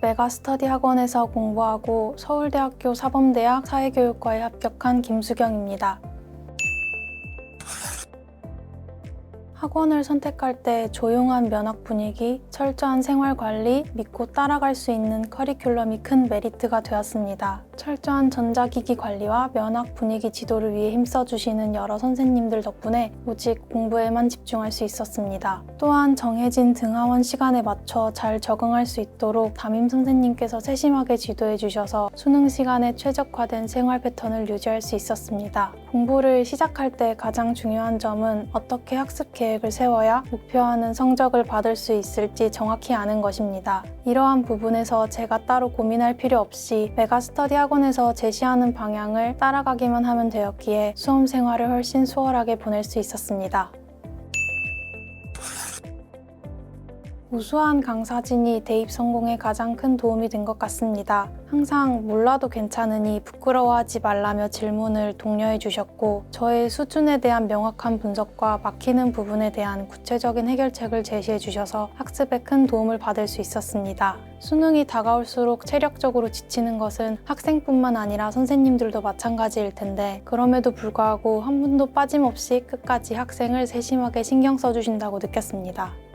메가스터디 학원에서 공부하고 서울대학교 사범대학 사회교육과에 합격한 김수경입니다. 학원을 선택할 때 조용한 면학 분위기, 철저한 생활 관리, 믿고 따라갈 수 있는 커리큘럼이 큰 메리트가 되었습니다. 철저한 전자기기 관리와 면학 분위기 지도를 위해 힘써주시는 여러 선생님들 덕분에 오직 공부에만 집중할 수 있었습니다. 또한 정해진 등하원 시간에 맞춰 잘 적응할 수 있도록 담임 선생님께서 세심하게 지도해 주셔서 수능 시간에 최적화된 생활 패턴을 유지할 수 있었습니다. 공부를 시작할 때 가장 중요한 점은 어떻게 학습 계획을 세워야 목표하는 성적을 받을 수 있을지 정확히 아는 것입니다. 이러한 부분에서 제가 따로 고민할 필요 없이 메가스터디 학원에서 제시하는 방향을 따라가기만 하면 되었기에 수험 생활을 훨씬 수월하게 보낼 수 있었습니다. 우수한 강사진이 대입 성공에 가장 큰 도움이 된 것 같습니다. 항상 몰라도 괜찮으니 부끄러워하지 말라며 질문을 독려해 주셨고, 저의 수준에 대한 명확한 분석과 막히는 부분에 대한 구체적인 해결책을 제시해 주셔서 학습에 큰 도움을 받을 수 있었습니다. 수능이 다가올수록 체력적으로 지치는 것은 학생뿐만 아니라 선생님들도 마찬가지일 텐데, 그럼에도 불구하고 한 분도 빠짐없이 끝까지 학생을 세심하게 신경 써주신다고 느꼈습니다.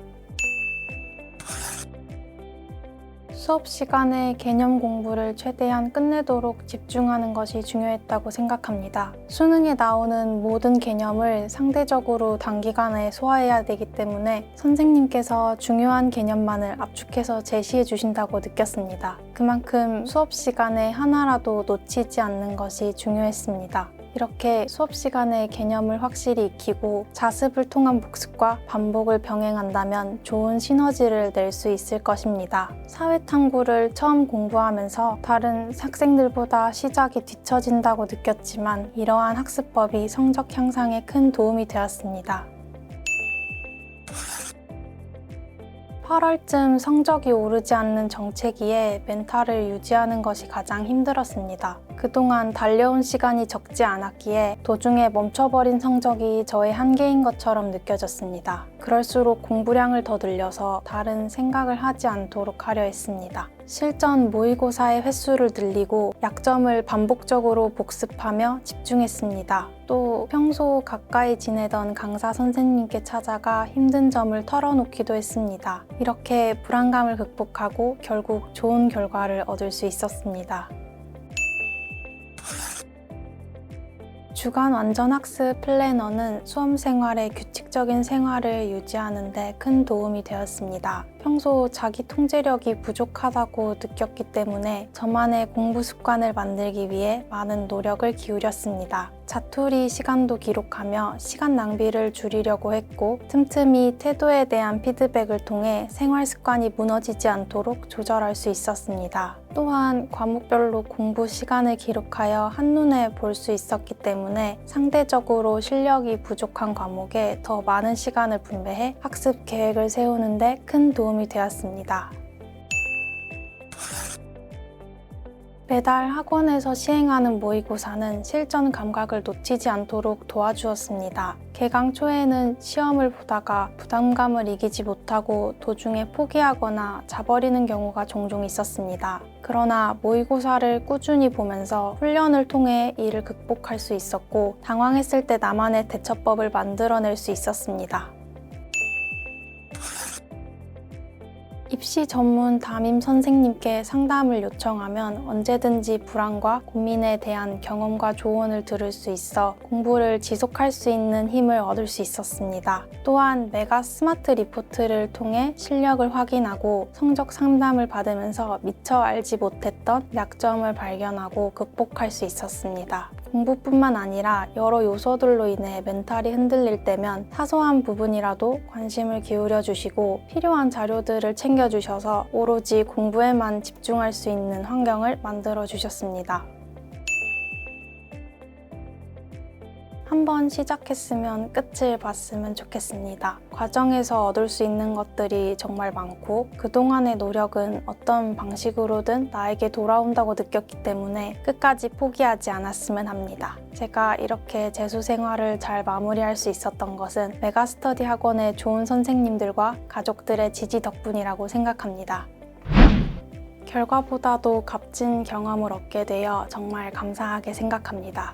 수업 시간에 개념 공부를 최대한 끝내도록 집중하는 것이 중요했다고 생각합니다. 수능에 나오는 모든 개념을 상대적으로 단기간에 소화해야 되기 때문에 선생님께서 중요한 개념만을 압축해서 제시해 주신다고 느꼈습니다. 그만큼 수업 시간에 하나라도 놓치지 않는 것이 중요했습니다. 이렇게 수업 시간에 개념을 확실히 익히고 자습을 통한 복습과 반복을 병행한다면 좋은 시너지를 낼 수 있을 것입니다. 사회탐구를 처음 공부하면서 다른 학생들보다 시작이 뒤처진다고 느꼈지만 이러한 학습법이 성적 향상에 큰 도움이 되었습니다. 8월쯤 성적이 오르지 않는 정체기에 멘탈을 유지하는 것이 가장 힘들었습니다. 그동안 달려온 시간이 적지 않았기에 도중에 멈춰버린 성적이 저의 한계인 것처럼 느껴졌습니다. 그럴수록 공부량을 더 늘려서 다른 생각을 하지 않도록 하려 했습니다. 실전 모의고사의 횟수를 늘리고 약점을 반복적으로 복습하며 집중했습니다. 또 평소 가까이 지내던 강사 선생님께 찾아가 힘든 점을 털어놓기도 했습니다. 이렇게 불안감을 극복하고 결국 좋은 결과를 얻을 수 있었습니다. 주간 완전학습 플래너는 수험 생활의 규칙적인 생활을 유지하는 데 큰 도움이 되었습니다. 평소 자기 통제력이 부족하다고 느꼈기 때문에 저만의 공부 습관을 만들기 위해 많은 노력을 기울였습니다. 자투리 시간도 기록하며 시간 낭비를 줄이려고 했고 틈틈이 태도에 대한 피드백을 통해 생활 습관이 무너지지 않도록 조절할 수 있었습니다. 또한 과목별로 공부 시간을 기록하여 한눈에 볼 수 있었기 때문에 상대적으로 실력이 부족한 과목에 더 많은 시간을 분배해 학습 계획을 세우는데 큰 도움이 되었습니다. 매달 학원에서 시행하는 모의고사는 실전 감각을 놓치지 않도록 도와주었습니다. 개강 초에는 시험을 보다가 부담감을 이기지 못하고 도중에 포기하거나 자버리는 경우가 종종 있었습니다. 그러나 모의고사를 꾸준히 보면서 훈련을 통해 이를 극복할 수 있었고 당황했을 때 나만의 대처법을 만들어낼 수 있었습니다. 입시 전문 담임 선생님께 상담을 요청하면 언제든지 불안과 고민에 대한 경험과 조언을 들을 수 있어 공부를 지속할 수 있는 힘을 얻을 수 있었습니다. 또한 메가 스마트 리포트를 통해 실력을 확인하고 성적 상담을 받으면서 미처 알지 못했던 약점을 발견하고 극복할 수 있었습니다. 공부뿐만 아니라 여러 요소들로 인해 멘탈이 흔들릴 때면 사소한 부분이라도 관심을 기울여 주시고 필요한 자료들을 챙겨 주셔서 오로지 공부에만 집중할 수 있는 환경을 만들어 주셨습니다. 한번 시작했으면 끝을 봤으면 좋겠습니다. 과정에서 얻을 수 있는 것들이 정말 많고 그동안의 노력은 어떤 방식으로든 나에게 돌아온다고 느꼈기 때문에 끝까지 포기하지 않았으면 합니다. 제가 이렇게 재수 생활을 잘 마무리할 수 있었던 것은 메가스터디 학원의 좋은 선생님들과 가족들의 지지 덕분이라고 생각합니다. 결과보다도 값진 경험을 얻게 되어 정말 감사하게 생각합니다.